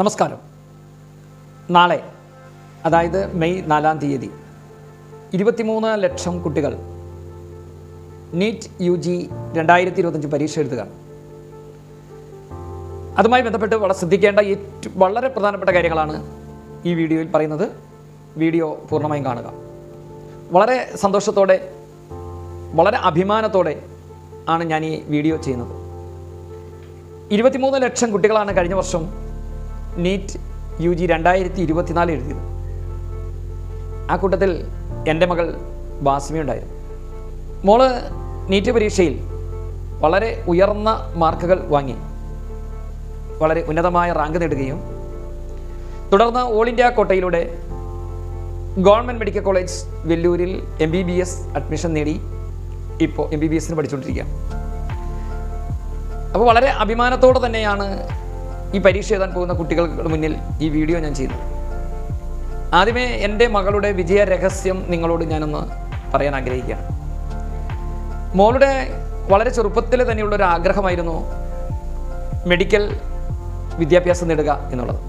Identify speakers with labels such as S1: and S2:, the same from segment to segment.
S1: നമസ്കാരം. നാളെ അതായത് മെയ് നാലാം തീയതി ഇരുപത്തിമൂന്ന് ലക്ഷം കുട്ടികൾ നീറ്റ് യു ജി രണ്ടായിരത്തി ഇരുപത്തഞ്ച് പരീക്ഷ എഴുതുക. അതുമായി ബന്ധപ്പെട്ട് വളരെ ശ്രദ്ധിക്കേണ്ട ഏറ്റവും വളരെ പ്രധാനപ്പെട്ട കാര്യങ്ങളാണ് ഈ വീഡിയോയിൽ പറയുന്നത്. വീഡിയോ പൂർണമായും കാണുക. വളരെ സന്തോഷത്തോടെ വളരെ അഭിമാനത്തോടെ ആണ് ഞാൻ ഈ വീഡിയോ ചെയ്യുന്നത്. ഇരുപത്തിമൂന്ന് ലക്ഷം കുട്ടികളാണ് കഴിഞ്ഞ വർഷം നീറ്റ് യു ജി രണ്ടായിരത്തി ഇരുപത്തിനാല് എഴുതിയത്. ആ കൂട്ടത്തിൽ എന്റെ മകൾ ബാസ്മി ഉണ്ടായിരുന്നു. മോൾ നീറ്റ് പരീക്ഷയിൽ വളരെ ഉയർന്ന മാർക്കുകൾ വാങ്ങി. വളരെ ഉന്നതമായ റാങ്ക് നേടുകയും തുടർന്ന് ഓൾ ഇന്ത്യ കോട്ടയിലൂടെ government medical college വെല്ലൂരിൽ M B B S admission നേടി ഇപ്പോൾ എം ബി ബി എസിന് പഠിച്ചുകൊണ്ടിരിക്കുക അപ്പോൾ വളരെ അഭിമാനത്തോടെ തന്നെയാണ് ഈ പരീക്ഷ എഴുതാൻ പോകുന്ന കുട്ടികൾക്ക് മുന്നിൽ ഈ വീഡിയോ ഞാൻ ചെയ്യുന്നു. ആദ്യമേ എന്റെ മകളുടെ വിജയ രഹസ്യം നിങ്ങളോട് ഞാനൊന്ന് പറയാൻ ആഗ്രഹിക്കുകയാണ്. മോളുടെ വളരെ ചെറുപ്പത്തിൽ തന്നെയുള്ള ഒരു ആഗ്രഹമായിരുന്നു മെഡിക്കൽ വിദ്യാഭ്യാസം നേടുക എന്നുള്ളത്.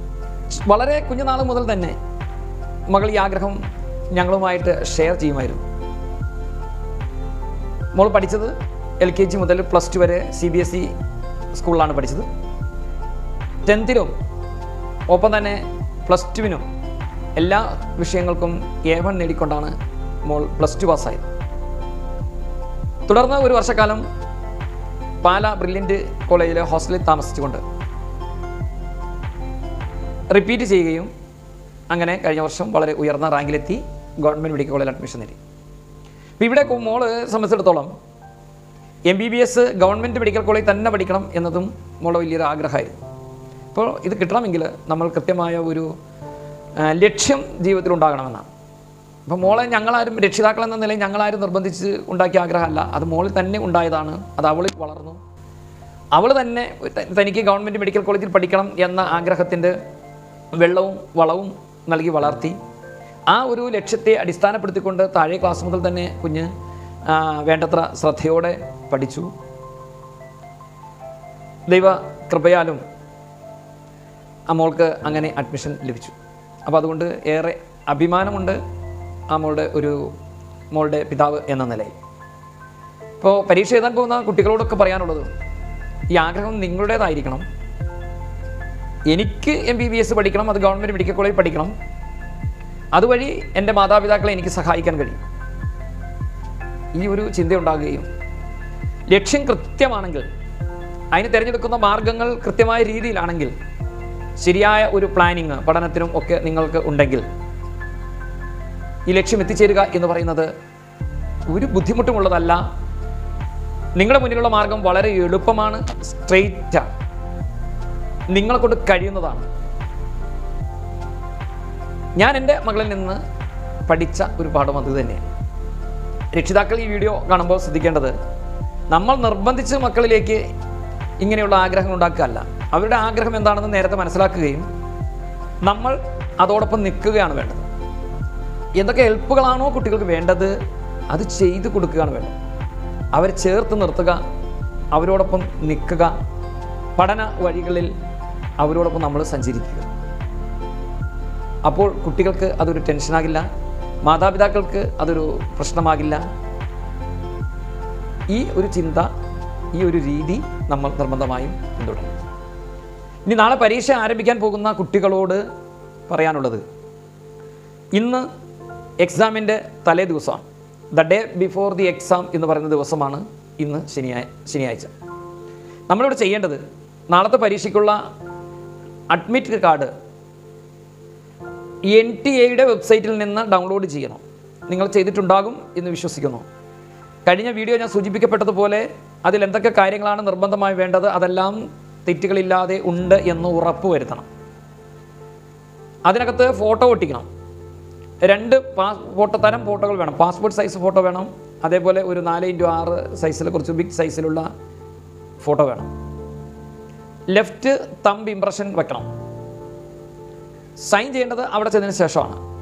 S1: വളരെ കുഞ്ഞുനാൾ മുതൽ തന്നെ മകൾ ഈ ആഗ്രഹം ഞങ്ങളുമായിട്ട് ഷെയർ ചെയ്യുമായിരുന്നു. മോൾ പഠിച്ചത് എൽ കെ ജി മുതൽ പ്ലസ് ടു വരെ സി ബി എസ് ഇ സ്കൂളിലാണ് പഠിച്ചത്. ടെൻത്തിലും ഒപ്പം തന്നെ പ്ലസ് ടുവിനും എല്ലാ വിഷയങ്ങൾക്കും എ വൺ നേടിക്കൊണ്ടാണ് മോൾ പ്ലസ് ടു പാസ്സായത്. തുടർന്ന് ഒരു വർഷക്കാലം പാല ബ്രില്യന്റ് കോളേജിലെ ഹോസ്റ്റലിൽ താമസിച്ചുകൊണ്ട് റിപ്പീറ്റ് ചെയ്യുകയും അങ്ങനെ കഴിഞ്ഞ വർഷം വളരെ ഉയർന്ന റാങ്കിലെത്തി ഗവൺമെന്റ് മെഡിക്കൽ കോളേജിൽ അഡ്മിഷൻ നേടി. അപ്പോൾ ഇവിടെ മോൾ സംബന്ധിച്ചിടത്തോളം M B B S government medical കോളേജിൽ തന്നെ പഠിക്കണം എന്നതും മോളെ വലിയൊരു ആഗ്രഹമായിരുന്നു. അപ്പോൾ ഇത് കിട്ടണമെങ്കിൽ നമ്മൾ കൃത്യമായ ഒരു ലക്ഷ്യം ജീവിതത്തിൽ ഉണ്ടാകണമെന്നാണ്. അപ്പോൾ മോളെ ഞങ്ങളാരും രക്ഷിതാക്കൾ എന്ന നിലയിൽ ഞങ്ങളാരും നിർബന്ധിച്ച് ഉണ്ടാക്കിയ ആഗ്രഹമല്ല. അത് മോളിൽ തന്നെ ഉണ്ടായതാണ്. അത് അവളിൽ വളർന്നു. അവൾ തന്നെ തനിക്ക് ഗവൺമെന്റ് മെഡിക്കൽ കോളേജിൽ പഠിക്കണം എന്ന ആഗ്രഹത്തിന്റെ വെള്ളവും വളവും നൽകി വളർത്തി. ആ ഒരു ലക്ഷ്യത്തെ അടിസ്ഥാനപ്പെടുത്തിക്കൊണ്ട് താഴെ ക്ലാസ് മുതൽ തന്നെ കുഞ്ഞ് വേണ്ടത്ര ശ്രദ്ധയോടെ പഠിച്ചു. ദൈവ കൃപയാലും ആ മോൾക്ക് അങ്ങനെ അഡ്മിഷൻ ലഭിച്ചു. അപ്പോൾ അതുകൊണ്ട് ഏറെ അഭിമാനമുണ്ട് ആ മോളുടെ ഒരു മോളുടെ പിതാവ് എന്ന നിലയിൽ. ഇപ്പോൾ പരീക്ഷ എഴുതാൻ പോകുന്ന കുട്ടികളോടൊക്കെ പറയാനുള്ളത് ഈ ആഗ്രഹം നിങ്ങളുടേതായിരിക്കണം. എനിക്ക് എം ബി ബി എസ് പഠിക്കണം അത് ഗവൺമെന്റ് മെഡിക്കൽ കോളേജ് പഠിക്കണം. അതുവഴി എന്റെ മാതാപിതാക്കളെ എനിക്ക് സഹായിക്കാൻ കഴിയും. ഈ ഒരു ചിന്തയുണ്ടാകുകയും ലക്ഷ്യം കൃത്യമാണെങ്കിൽ അതിന് തിരഞ്ഞെടുക്കുന്ന മാർഗങ്ങൾ കൃത്യമായ രീതിയിലാണെങ്കിൽ ശരിയായ ഒരു പ്ലാനിങ് പഠനത്തിനും ഒക്കെ നിങ്ങൾക്ക് ഉണ്ടെങ്കിൽ ഈ ലക്ഷ്യം എത്തിച്ചേരുക എന്ന് പറയുന്നത് ഒരു ബുദ്ധിമുട്ടുമുള്ളതല്ല. നിങ്ങളുടെ മുന്നിലുള്ള മാർഗം വളരെ എളുപ്പമാണ് സ്ട്രെയിറ്റാണ് നിങ്ങളെ കൊണ്ട് കഴിയുന്നതാണ്. ഞാൻ എന്റെ മകളിൽ നിന്ന് പഠിച്ച ഒരു പാഠം അത് തന്നെയാണ്. രക്ഷിതാക്കൾ ഈ വീഡിയോ കാണുമ്പോൾ ശ്രദ്ധിക്കേണ്ടത് നമ്മൾ നിർബന്ധിച്ച് മക്കളിലേക്ക് ഇങ്ങനെയുള്ള ആഗ്രഹങ്ങൾ ഉണ്ടാക്കുകയല്ല. അവരുടെ ആഗ്രഹം എന്താണെന്ന് നേരത്തെ മനസ്സിലാക്കുകയും നമ്മൾ അതോടൊപ്പം നിൽക്കുകയാണ് വേണ്ടത്. എന്തൊക്കെ ഹെൽപ്പുകളാണോ കുട്ടികൾക്ക് വേണ്ടത് അത് ചെയ്തു കൊടുക്കുകയാണ് വേണ്ടത്. അവരെ ചേർത്ത് നിർത്തുക അവരോടൊപ്പം നിൽക്കുക പഠന വഴികളിൽ അവരോടൊപ്പം നമ്മൾ സഞ്ചരിക്കുക. അപ്പോൾ കുട്ടികൾക്ക് അതൊരു ടെൻഷനാകില്ല മാതാപിതാക്കൾക്ക് അതൊരു പ്രശ്നമാകില്ല. ഈ ഒരു ചിന്ത ഈ ഒരു രീതി നമ്മൾ നിർബന്ധമായും പിന്തുടരും ഇനി നാളെ പരീക്ഷ ആരംഭിക്കാൻ പോകുന്ന കുട്ടികളോട് പറയാനുള്ളത്. ഇന്ന് എക്സാമിന്റെ തലേ ദിവസമാണ് the day before the exam എന്ന് പറയുന്ന ദിവസമാണ് ഇന്ന് ശനിയാ ശനിയാഴ്ച. നമ്മളിവിടെ ചെയ്യേണ്ടത് നാളത്തെ പരീക്ഷയ്ക്കുള്ള അഡ്മിറ്റ് കാർഡ് എൻ ടി എയുടെ വെബ്സൈറ്റിൽ നിന്ന് ഡൗൺലോഡ് ചെയ്യണം. നിങ്ങൾ ചെയ്തിട്ടുണ്ടാകും എന്ന് വിശ്വസിക്കുന്നു. കഴിഞ്ഞ വീഡിയോ ഞാൻ സൂചിപ്പിക്കപ്പെട്ടതുപോലെ അതിൽ എന്തൊക്കെ കാര്യങ്ങളാണ് നിർബന്ധമായി വേണ്ടത് അതെല്ലാം തെറ്റുകളില്ലാതെ ഉണ്ട് എന്ന് ഉറപ്പ് വരുത്തണം. അതിനകത്ത് ഫോട്ടോ ഒട്ടിക്കണം. രണ്ട് പാ ഫോട്ടോ തരം ഫോട്ടോകൾ വേണം. പാസ്പോർട്ട് സൈസ് ഫോട്ടോ വേണം. അതേപോലെ ഒരു നാല് ഇന്റു ആറ് സൈസിൽ കുറച്ച് ബിഗ് സൈസിലുള്ള ഫോട്ടോ വേണം. ലെഫ്റ്റ് തമ്പ് ഇംപ്രഷൻ വെക്കണം. സൈൻ ചെയ്യേണ്ടത് അവിടെ ചെന്നതിന് ശേഷമാണ്.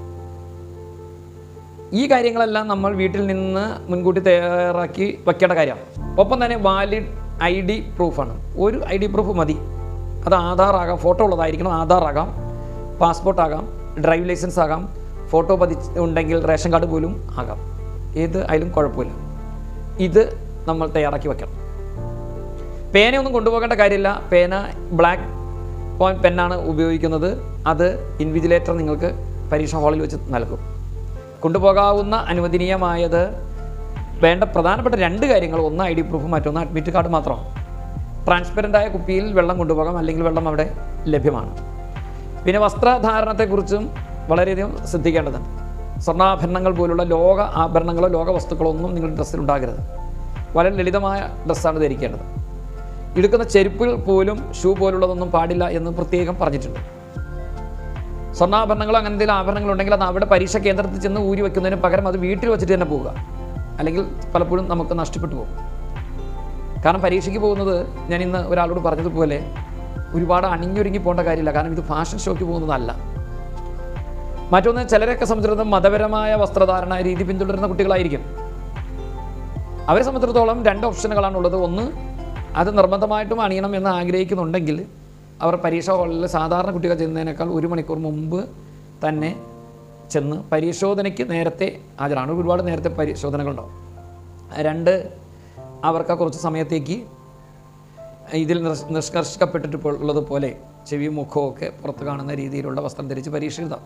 S1: ഈ കാര്യങ്ങളെല്ലാം നമ്മൾ വീട്ടിൽ നിന്ന് മുൻകൂട്ടി തയ്യാറാക്കി വയ്ക്കേണ്ട കാര്യമാണ്. ഒപ്പം തന്നെ വാലിഡ് ഐ ഡി പ്രൂഫാണ്. ഒരു ഐ ഡി പ്രൂഫ് മതി. അത് ആധാറാകാം ഫോട്ടോ ഉള്ളതായിരിക്കണം ആധാറാകാം പാസ്പോർട്ടാകാം ഡ്രൈവിംഗ് ലൈസൻസ് ആകാം ഫോട്ടോ പതി ഉണ്ടെങ്കിൽ റേഷൻ കാർഡ് പോലും ആകാം. ഏത് ആയാലും കുഴപ്പമില്ല. ഇത് നമ്മൾ തയ്യാറാക്കി വെക്കണം. പേനയൊന്നും കൊണ്ടുപോകേണ്ട കാര്യമില്ല. പേന ബ്ലാക്ക് പോയിന്റ് പെന്നാണ് ഉപയോഗിക്കുന്നത്. അത് ഇൻവിജിലേറ്റർ നിങ്ങൾക്ക് പരീക്ഷാ ഹാളിൽ വെച്ച് നൽകും. കൊണ്ടുപോകാവുന്ന അനുവദനീയമായത് വേണ്ട പ്രധാനപ്പെട്ട രണ്ട് കാര്യങ്ങൾ. ഒന്ന് ഐ ഡി പ്രൂഫ് മറ്റൊന്ന് അഡ്മിറ്റ് കാർഡ് മാത്രമാണ് ട്രാൻസ്പെറന്റ് ആയ കുപ്പിയിൽ വെള്ളം കൊണ്ടുപോകാം അല്ലെങ്കിൽ വെള്ളം അവിടെ ലഭ്യമാണ്. പിന്നെ വസ്ത്രധാരണത്തെക്കുറിച്ചും വളരെയധികം ശ്രദ്ധിക്കേണ്ടതുണ്ട്. സ്വർണാഭരണങ്ങൾ പോലുള്ള ലോക ആഭരണങ്ങളോ ലോക വസ്തുക്കളോ ഒന്നും നിങ്ങളുടെ ഡ്രസ്സിൽ ഉണ്ടാകരുത്. വളരെ ലളിതമായ ഡ്രസ്സാണ് ധരിക്കേണ്ടത്. എടുക്കുന്ന ചെരുപ്പുകൾ പോലും ഷൂ പോലുള്ളതൊന്നും പാടില്ല എന്ന് പ്രത്യേകം പറഞ്ഞിട്ടുണ്ട്. സ്വർണാഭരണങ്ങളോ അങ്ങനെ എന്തെങ്കിലും ആഭരണങ്ങളുണ്ടെങ്കിൽ അത് അവിടെ പരീക്ഷ കേന്ദ്രത്തിൽ ചെന്ന് ഊരി വെക്കുന്നതിന് പകരം അത് വീട്ടിൽ വെച്ചിട്ട് തന്നെ പോവുക. അല്ലെങ്കിൽ പലപ്പോഴും നമുക്ക് നഷ്ടപ്പെട്ടു പോകും. കാരണം പരീക്ഷയ്ക്ക് പോകുന്നത് ഞാൻ ഇന്ന് ഒരാളോട് പറഞ്ഞതുപോലെ ഒരുപാട് അണിഞ്ഞൊരുങ്ങി പോകേണ്ട കാര്യമില്ല. കാരണം ഇത് ഫാഷൻ ഷോയ്ക്ക് പോകുന്നതല്ല. മറ്റൊന്ന് ചിലരൊക്കെ സംബന്ധിച്ചിടത്തോളം മതപരമായ വസ്ത്രധാരണ രീതി പിന്തുടരുന്ന കുട്ടികളായിരിക്കും. അവരെ സംബന്ധിച്ചിടത്തോളം രണ്ട് ഓപ്ഷനുകളാണ് ഉള്ളത് ഒന്ന് അത് നിർബന്ധമായിട്ടും അണിയണം എന്ന് ആഗ്രഹിക്കുന്നുണ്ടെങ്കിൽ അവർ പരീക്ഷാ ഹാളിൽ സാധാരണ കുട്ടികൾ ചെയ്യുന്നതിനേക്കാൾ ഒരു മണിക്കൂർ മുമ്പ് തന്നെ ചെന്ന് പരിശോധനയ്ക്ക് നേരത്തെ ഹാജരാണ്. ഒരുപാട് നേരത്തെ പരിശോധനകളുണ്ടാവും. രണ്ട് അവർക്ക് കുറച്ച് സമയത്തേക്ക് ഇതിൽ നിഷ് നിഷ്കർഷിക്കപ്പെട്ടിട്ടുള്ളത് പോലെ ചെവിയും മുഖവും ഒക്കെ പുറത്ത് കാണുന്ന രീതിയിലുള്ള വസ്ത്രം ധരിച്ച് പരീക്ഷ എഴുതാം.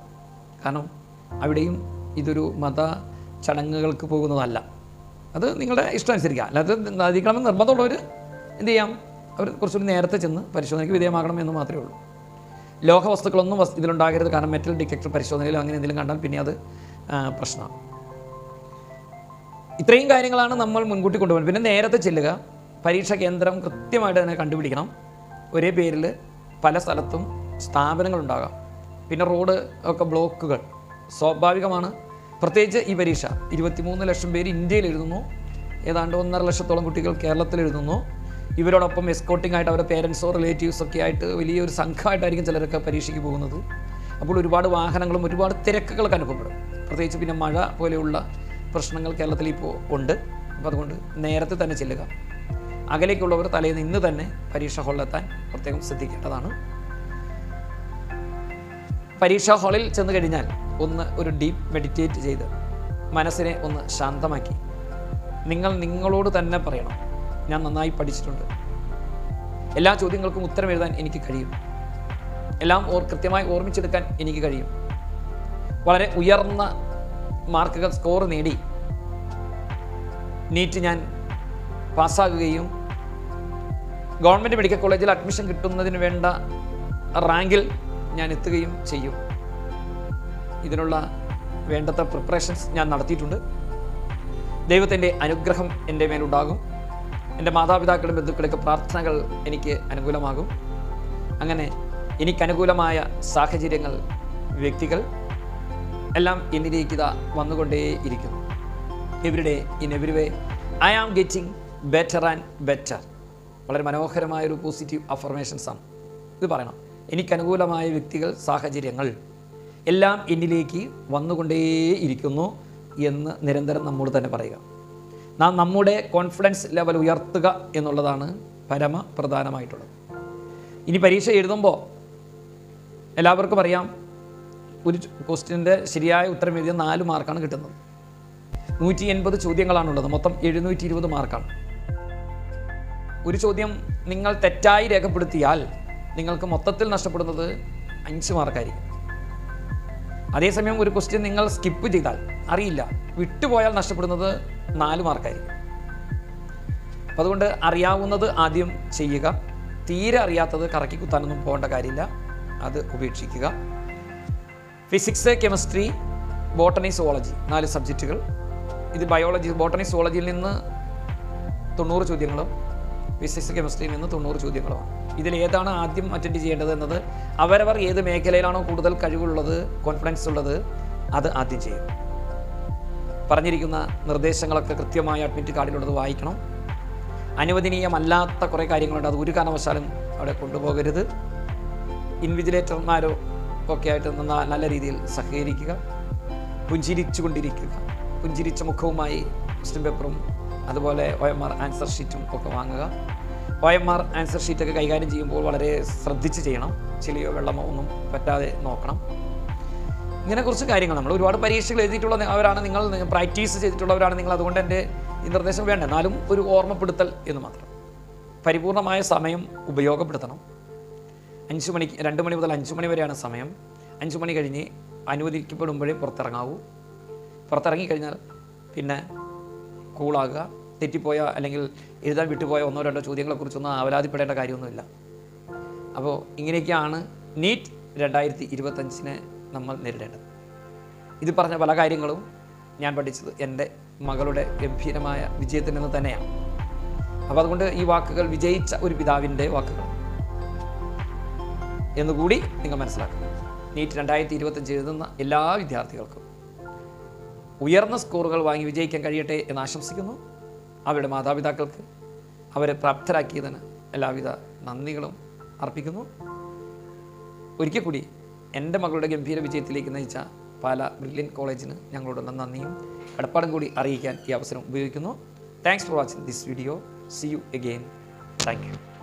S1: കാരണം അവിടെയും ഇതൊരു മത ചടങ്ങുകൾക്ക് പോകുന്നതല്ല. അത് നിങ്ങളുടെ ഇഷ്ടം അനുസരിക്കുക അല്ലാതെ നദിക്കണമെന്ന് നിർബന്ധമുള്ളവർ എന്ത് ചെയ്യാം? അവർ കുറച്ചുകൂടി നേരത്തെ ചെന്ന് പരിശോധനയ്ക്ക് വിധേയമാകണം എന്ന് മാത്രമേ ഉള്ളൂ. ലോഹ വസ്തുക്കളൊന്നും ഇതിലുണ്ടാകരുത്. കാരണം മെറ്റൽ ഡിറ്റക്ടർ പരിശോധനയിലോ അങ്ങനെ എന്തെങ്കിലും കണ്ടാൽ പിന്നെ അത് പ്രശ്നമാണ്. ഇത്രയും കാര്യങ്ങളാണ് നമ്മൾ മുൻകൂട്ടി കൊണ്ടുപോകുന്നത്. പിന്നെ നേരത്തെ ചെല്ലുക. പരീക്ഷ കേന്ദ്രം കൃത്യമായിട്ട് തന്നെ കണ്ടുപിടിക്കണം. ഒരേ പേരിൽ പല സ്ഥലത്തും സ്ഥാപനങ്ങളുണ്ടാകാം. പിന്നെ റോഡ് ഒക്കെ ബ്ലോക്കുകൾ. സ്വാഭാവികമാണ്. പ്രത്യേകിച്ച് ഈ പരീക്ഷ. ഇരുപത്തിമൂന്ന് ലക്ഷം പേര് ഇന്ത്യയിൽ എഴുതുന്നു. ഏതാണ്ട് ഒന്നര ലക്ഷത്തോളം കുട്ടികൾ കേരളത്തിൽ എഴുതുന്നു. ഇവരോടൊപ്പം എസ്കോട്ടിംഗ് ആയിട്ട് അവരുടെ പേരൻസോ റിലേറ്റീവ്സ് ഒക്കെ ആയിട്ട് വലിയൊരു സംഘമായിട്ടായിരിക്കും ചിലരൊക്കെ പരീക്ഷയ്ക്ക് പോകുന്നത്. അപ്പോൾ ഒരുപാട് വാഹനങ്ങളും ഒരുപാട് തിരക്കുകളൊക്കെ അനുഭവപ്പെടും. പ്രത്യേകിച്ച് പിന്നെ മഴ പോലെയുള്ള പ്രശ്നങ്ങൾ കേരളത്തിൽ ഇപ്പോൾ ഉണ്ട്. അപ്പോൾ അതുകൊണ്ട് നേരത്തെ തന്നെ ചെല്ലുക. അകലേക്കുള്ളവർ തലേന്ന് ഇന്ന് തന്നെ പരീക്ഷാ ഹാളിലെത്താൻ പ്രത്യേകം ശ്രദ്ധിക്കേണ്ടതാണ്. പരീക്ഷാ ഹാളിൽ ചെന്ന് കഴിഞ്ഞാൽ ഒന്ന് ഒരു ഡീപ്പ് മെഡിറ്റേറ്റ് ചെയ്ത് മനസ്സിനെ ഒന്ന് ശാന്തമാക്കി. നിങ്ങൾ നിങ്ങളോട് തന്നെ പറയണം. ഞാൻ നന്നായി പഠിച്ചിട്ടുണ്ട്. എല്ലാ ചോദ്യങ്ങൾക്കും ഉത്തരം എഴുതാൻ എനിക്ക് കഴിയും. എല്ലാം ഓർ കൃത്യമായി ഓർമ്മിച്ചെടുക്കാൻ എനിക്ക് കഴിയും. വളരെ ഉയർന്ന മാർക്കുകൾ സ്കോർ നേടി. നീറ്റ് ഞാൻ പാസ്സാകുകയും ഗവൺമെന്റ് മെഡിക്കൽ കോളേജിൽ അഡ്മിഷൻ കിട്ടുന്നതിന് വേണ്ട റാങ്കിൽ ഞാൻ എത്തുകയും ചെയ്യും. ഇതിനുള്ള വേണ്ടത്ര പ്രിപ്പറേഷൻസ് ഞാൻ നടത്തിയിട്ടുണ്ട്. ദൈവത്തിന്റെ അനുഗ്രഹം എന്റെ മേലുണ്ടാകും. എന്റെ മാതാപിതാക്കളും ബന്ധുക്കളൊക്കെ പ്രാർത്ഥനകൾ എനിക്ക് അനുകൂലമാകും. അങ്ങനെ എനിക്ക് അനുകൂലമായ സാഹചര്യങ്ങൾ വ്യക്തികൾ എല്ലാം എന്നിലേക്ക് ഇതാ വന്നുകൊണ്ടേയിരിക്കുന്നു every day in every way I am getting better and better വളരെ മനോഹരമായ ഒരു പോസിറ്റീവ് അഫർമേഷൻസ് ആണ്. ഇത് പറയണം. എനിക്ക് അനുകൂലമായ വ്യക്തികൾ സാഹചര്യങ്ങൾ എല്ലാം എന്നിലേക്ക് വന്നുകൊണ്ടേയിരിക്കുന്നു എന്ന് നിരന്തരം നമ്മോട് തന്നെ പറയുക. നാം നമ്മുടെ കോൺഫിഡൻസ് ലെവൽ ഉയർത്തുക എന്നുള്ളതാണ് പരമ പ്രധാനമായിട്ടുള്ളത് ഇനി പരീക്ഷ എഴുതുമ്പോൾ എല്ലാവർക്കും അറിയാം ഒരു ക്വസ്റ്റ്യന്റെ ശരിയായ ഉത്തരം എഴുതിയ നാല് മാർക്കാണ് കിട്ടുന്നത്. നൂറ്റി എൺപത് ചോദ്യങ്ങളാണുള്ളത് മൊത്തം എഴുന്നൂറ്റി ഇരുപത് മാർക്കാണ്. ഒരു ചോദ്യം നിങ്ങൾ തെറ്റായി രേഖപ്പെടുത്തിയാൽ നിങ്ങൾക്ക് മൊത്തത്തിൽ നഷ്ടപ്പെടുന്നത് അഞ്ച് മാർക്കായിരിക്കും. അതേസമയം ഒരു ക്വസ്റ്റ്യൻ നിങ്ങൾ സ്കിപ്പ് ചെയ്താൽ അറിയില്ല. വിട്ടുപോയാൽ നഷ്ടപ്പെടുന്നത് നാല് മാർക്കായിരിക്കും. അപ്പം അതുകൊണ്ട് അറിയാവുന്നത് ആദ്യം ചെയ്യുക. തീരെ അറിയാത്തത് കറക്കി കുത്താനൊന്നും പോകേണ്ട കാര്യമില്ല. അത് ഉപേക്ഷിക്കുക. ഫിസിക്സ് കെമിസ്ട്രി ബോട്ടണി സോളജി നാല് സബ്ജക്റ്റുകൾ. ഇത് ബയോളജി ബോട്ടണി സോളജിയിൽ നിന്ന് തൊണ്ണൂറ് ചോദ്യങ്ങളും ഫിസിക്സ് കെമിസ്ട്രിയിൽ നിന്ന് തൊണ്ണൂറ് ചോദ്യങ്ങളുമാണ്. ഇതിൽ ഏതാണ് ആദ്യം അറ്റൻഡ് ചെയ്യേണ്ടത് എന്നത്? അവരവർ ഏത് മേഖലയിലാണോ കൂടുതൽ കഴിവുള്ളത് കോൺഫിഡൻസ് ഉള്ളത് അത് ആദ്യം ചെയ്യും. പറഞ്ഞിരിക്കുന്ന നിർദ്ദേശങ്ങളൊക്കെ കൃത്യമായി അഡ്മിറ്റ് കാർഡിലുള്ളത് വായിക്കണം. അനുവദനീയമല്ലാത്ത കുറേ കാര്യങ്ങളുണ്ട്. അത് ഒരു കാരണവശാലും അവിടെ കൊണ്ടുപോകരുത്. ഇൻവിജിലേറ്റർമാരോ ഒക്കെ ആയിട്ട് നല്ല രീതിയിൽ സഹകരിക്കുക. പുഞ്ചിരിച്ചു കൊണ്ടിരിക്കുക പുഞ്ചിരിച്ച മുഖവുമായി ക്വസ്റ്റ്യൻ പേപ്പറും അതുപോലെ ഒ എം ആർ ആൻസർ ഷീറ്റും ഒക്കെ വാങ്ങുക. ഒ എം ആർ ആൻസർ ഷീറ്റൊക്കെ കൈകാര്യം ചെയ്യുമ്പോൾ വളരെ ശ്രദ്ധിച്ച് ചെയ്യണം. ചെളിയോ വെള്ളമോ ഒന്നും പറ്റാതെ നോക്കണം. ഇങ്ങനെ കുറച്ച് കാര്യങ്ങൾ. നമ്മൾ ഒരുപാട് പരീക്ഷകൾ എഴുതിയിട്ടുള്ളവരാണ് നിങ്ങൾ പ്രാക്ടീസ് ചെയ്തിട്ടുള്ളവരാണ് നിങ്ങൾ. അതുകൊണ്ട് എന്റെ ഈ നിർദ്ദേശം വേണ്ട. എന്നാലും ഒരു ഓർമ്മപ്പെടുത്തൽ എന്ന് മാത്രം. പരിപൂർണമായ സമയം ഉപയോഗപ്പെടുത്തണം. അഞ്ച് മണിക്ക് രണ്ട് മണി മുതൽ അഞ്ച് മണി വരെയാണ് സമയം. അഞ്ച് മണി കഴിഞ്ഞ് അനുവദിക്കപ്പെടുമ്പോഴേ പുറത്തിറങ്ങാവൂ. പുറത്തിറങ്ങി കഴിഞ്ഞാൽ പിന്നെ കൂളാകുക. തെറ്റിപ്പോയ അല്ലെങ്കിൽ എഴുതാൻ വിട്ടുപോയ ഒന്നോ രണ്ടോ ചോദ്യങ്ങളെക്കുറിച്ചൊന്നും ആവലാതിപ്പെടേണ്ട കാര്യമൊന്നുമില്ല. അപ്പോൾ ഇങ്ങനെയൊക്കെയാണ് നീറ്റ് രണ്ടായിരത്തി ഇരുപത്തഞ്ചിനെ നമ്മൾ നേരിടേണ്ടത്. ഇത് പറഞ്ഞ പല കാര്യങ്ങളും ഞാൻ പഠിച്ചത് എന്റെ മകളുടെ ഗംഭീരമായ വിജയത്തിൽ നിന്ന് തന്നെയാണ്. അപ്പോൾ അതുകൊണ്ട് ഈ വാക്കുകൾ വിജയിച്ച ഒരു പിതാവിന്റെ വാക്കുകൾ എന്നുകൂടി നിങ്ങൾ മനസ്സിലാക്കുക. നീറ്റ് രണ്ടായിരത്തി ഇരുപത്തഞ്ച് എഴുതുന്ന എല്ലാ വിദ്യാർത്ഥികൾക്കും ഉയർന്ന സ്കോറുകൾ വാങ്ങി വിജയിക്കാൻ കഴിയട്ടെ എന്ന് ആശംസിക്കുന്നു. അവരുടെ മാതാപിതാക്കൾക്ക് അവരെ പ്രാപ്തരാക്കിയതിന് എല്ലാവിധ നന്ദികളും അർപ്പിക്കുന്നു. ഒരിക്കൽ കൂടി എന്റെ മകളുടെ ഗംഭീര വിജയത്തിലേക്ക് നയിച്ച പാല ബ്രില്യൻ കോളേജിന് ഞങ്ങളോടുള്ള നന്ദിയും കടപ്പാടും കൂടി അറിയിക്കാൻ ഈ അവസരം ഉപയോഗിക്കുന്നു. Thanks for watching this video see you again thank you